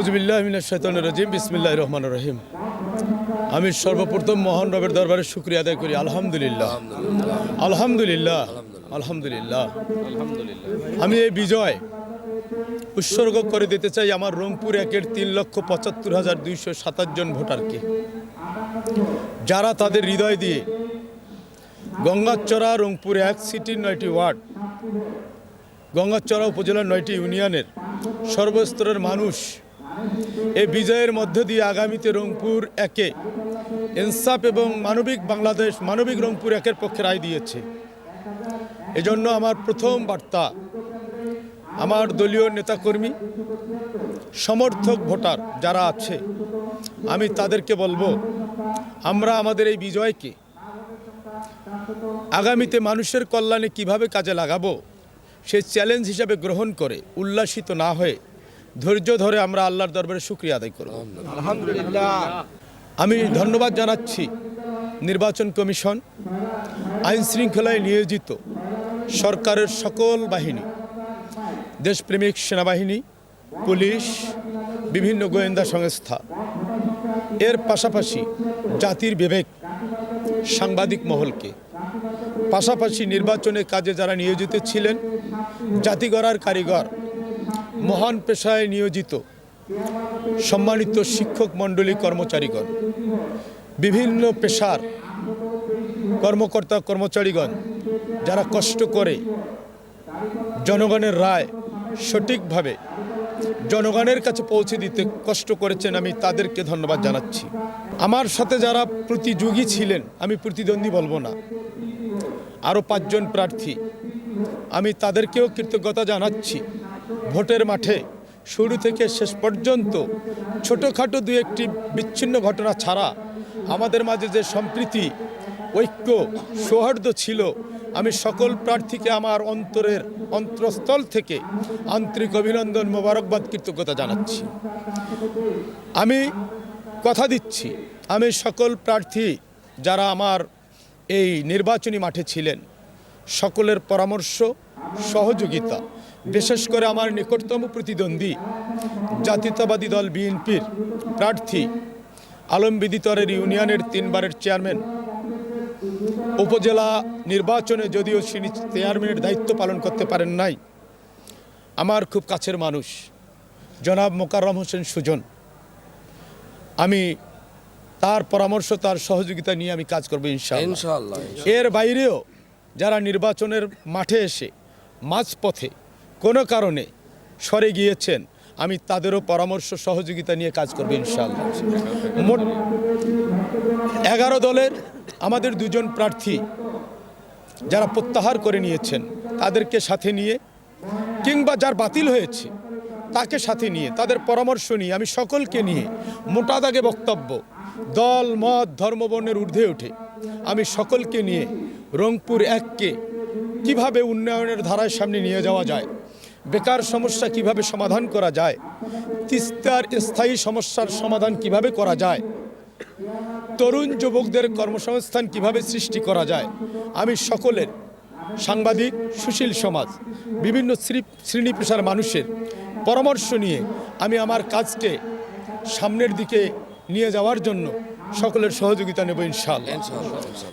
আউজবিল্লাহমিনাশাইতানুর রাজিম বিসমিল্লাহ রহমান রহিম। আমি সর্বপ্রথম মহান রবের দরবারে শুক্রিয়া আদায় করি, আলহামদুলিল্লাহ। আলহামদুলিল্লাহ আলহামদুলিল্লাহ। আমি এই বিজয় উৎসর্গ করে দিতে চাই আমার রংপুর একের তিন লক্ষ পঁচাত্তর হাজার দুইশো সাতাশ জন ভোটারকে। যারা তাদের হৃদয় দিয়ে গঙ্গাচড়া রংপুর এক সিটির নয়টি ওয়ার্ড, গঙ্গাচড়া উপজেলার নয়টি ইউনিয়নের সর্বস্তরের মানুষ এই বিজয়ের মধ্য দিয়ে আগামীতে রংপুর একে ইনসাফ এবং মানবিক বাংলাদেশ, মানবিক রংপুর একের পক্ষে রায় দিয়েছে। এজন্য আমার প্রথম বার্তা, আমার দলীয় নেতাকর্মী, সমর্থক ভোটার যারা আছে, আমি তাদেরকে বলব, আমরা আমাদের এই বিজয়কে আগামীতে মানুষের কল্যাণে কীভাবে কাজে লাগাবো, সে চ্যালেঞ্জ হিসাবে গ্রহণ করে, উল্লাসিত না হয়ে ধৈর্য ধরে আমরা আল্লাহর দরবারে শুক্রিয়া আদায় করব। আলহামদুলিল্লাহ আমি ধন্যবাদ জানাচ্ছি নির্বাচন কমিশন, আইন শৃঙ্খলায় নিয়োজিত সরকারের সকল বাহিনী, দেশপ্রেমিক সেনাবাহিনী, পুলিশ, বিভিন্ন গোয়েন্দা সংস্থা, এর পাশাপাশি জাতির বিবেক, সাংবাদিক মহলকে। পাশাপাশি নির্বাচনের কাজে যারা নিয়োজিত ছিলেন, জাতি গড়ার কারিগর মহান পেশায় নিয়োজিত সম্মানিত শিক্ষক মণ্ডলী কর্মচারীগণ, বিভিন্ন পেশার কর্মকর্তা কর্মচারীগণ, যারা কষ্ট করে জনগণের রায় সঠিকভাবে জনগণের কাছে পৌঁছে দিতে কষ্ট করেছেন, আমি তাদেরকে ধন্যবাদ জানাচ্ছি। আমার সাথে যারা প্রতিযোগী ছিলেন, আমি প্রতিদ্বন্দ্বী বলব না। আরও পাঁচজন প্রার্থী, আমি তাদেরকেও কৃতজ্ঞতা জানাচ্ছি। ভোটের মাঠে শুরু থেকে শেষ পর্যন্ত ছোটোখাটো দু একটি বিচ্ছিন্ন ঘটনা ছাড়া আমাদের মাঝে যে সম্প্রীতি, ঐক্য, সৌহার্দ্য ছিল, আমি সকল প্রার্থীকে আমার অন্তরের অন্তরস্থল থেকে আন্তরিক অভিনন্দন মোবারকবাদ, কৃতজ্ঞতা জানাচ্ছি। আমি কথা দিচ্ছি, আমি সকল প্রার্থী যারা আমার এই নির্বাচনী মাঠে ছিলেন, সকলের পরামর্শ, সহযোগিতা বিশেষ করে আমার নিকটতম প্রতিদ্বন্দ্বী জাতীয়তাবাদী দল বিএনপির প্রার্থী আলম বিদিতরের ইউনিয়নের তিনবারের চেয়ারম্যান। উপজেলা নির্বাচনে যদিও তিনি চেয়ারম্যানের দায়িত্ব পালন করতে পারেন নাই। আমার খুব কাছের মানুষ জনাব মোকাররম হোসেন সুজন। আমি তার পরামর্শ তার সহযোগিতা নিয়ে আমি কাজ করব ইনশাআল্লাহ। এর বাইরেও যারা নির্বাচনের মাঠে এসে মাঝপথে কোনো কারণে সরে গিয়েছেন, আমি তাদেরও পরামর্শ সহযোগিতা নিয়ে কাজ করব ইনশাআল্লাহ। মোট এগারো দলের আমাদের দুজন প্রার্থী যারা প্রত্যাহার করে নিয়েছেন, তাদেরকে সাথে নিয়ে কিংবা যার বাতিল হয়েছে, তাকে সাথে নিয়ে, তাদের পরামর্শ নিয়ে আমি সকলকে নিয়ে মোটা দাগে বক্তব্য, দল, মত, ধর্মবর্ণের ঊর্ধ্বে ওঠে আমি সকলকে নিয়ে রংপুর এককে কীভাবে উন্নয়নের ধারায় সামনে নিয়ে যাওয়া যায় বেকার সমস্যা কীভাবে সমাধান করা যায়? তিস্তার স্থায়ী সমস্যার সমাধান কীভাবে করা যায়? তরুণ যুবকদের কর্মসংস্থান কীভাবে সৃষ্টি করা যায়? আমি সকলের, সাংবাদিক সুশীল সমাজ, বিভিন্ন শ্রী- শ্রেণি পেশার মানুষের পরামর্শ নিয়ে আমি আমার কাজকে সামনের দিকে নিয়ে যাওয়ার জন্য সকলের সহযোগিতা নেব ইনশাআল্লাহ।